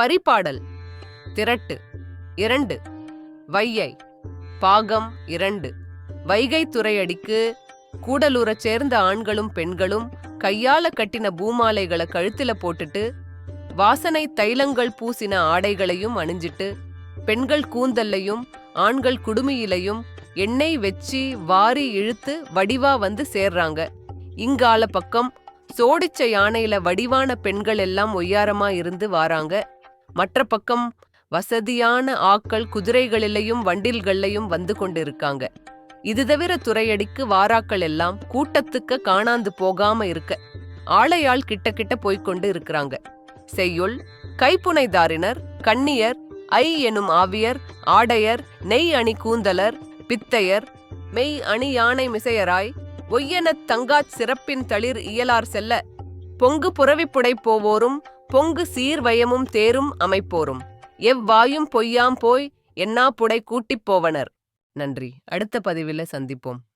பரிபாடல். திரட்டு. இரண்டு. வையை. பாகம் இரண்டு. வைகை துறையடிக்கு கூடலூரச் சேர்ந்த ஆண்களும் பெண்களும் கையால கட்டின பூமாலைகளை கழுத்துல போட்டுட்டு வாசனை தைலங்கள் பூசின ஆடைகளையும் அணிஞ்சிட்டு பெண்கள் கூந்தல்லையும் ஆண்கள் குடுமியிலையும் எண்ணெய் வச்சு வாரி இழுத்து வடிவா வந்து சேர்றாங்க. இங்கால பக்கம் சோடிச்ச யானையில வடிவான பெண்கள் எல்லாம் ஒய்யாரமா இருந்து வாராங்க. மற்ற பக்கம் வசதியான ஆக்கள் குதிரைகளிலையும் வண்டில்கள்லையும் வந்து கொண்டிருக்காங்க. இது தவிர துறையடிக்கு வாராக்கள் எல்லாம் கூட்டத்துக்கு காணாந்து போகாம இருக்க ஆளையாள் கிட்ட கிட்ட போய்கொண்டு இருக்கிறாங்க. செய்யுள் கைப்புனைதாரினர் கண்ணியர் ஐ எனும் ஆவியர் ஆடையர் நெய் அணி கூந்தலர் பித்தையர் மெய் அணி யானை மிசையராய் ஒய்யெனத் தங்காச் சிறப்பின் தளிர் இயலார் செல்ல பொங்கு புறவிப்புடை போவோரும் பொங்கு சீர்வயமும் தேரும் அமைப்போரும். எவ்வாயும் பொய்யாம் போய் என்னா புடை கூட்டிப் போவனர்? நன்றி. அடுத்த பதிவில சந்திப்போம்.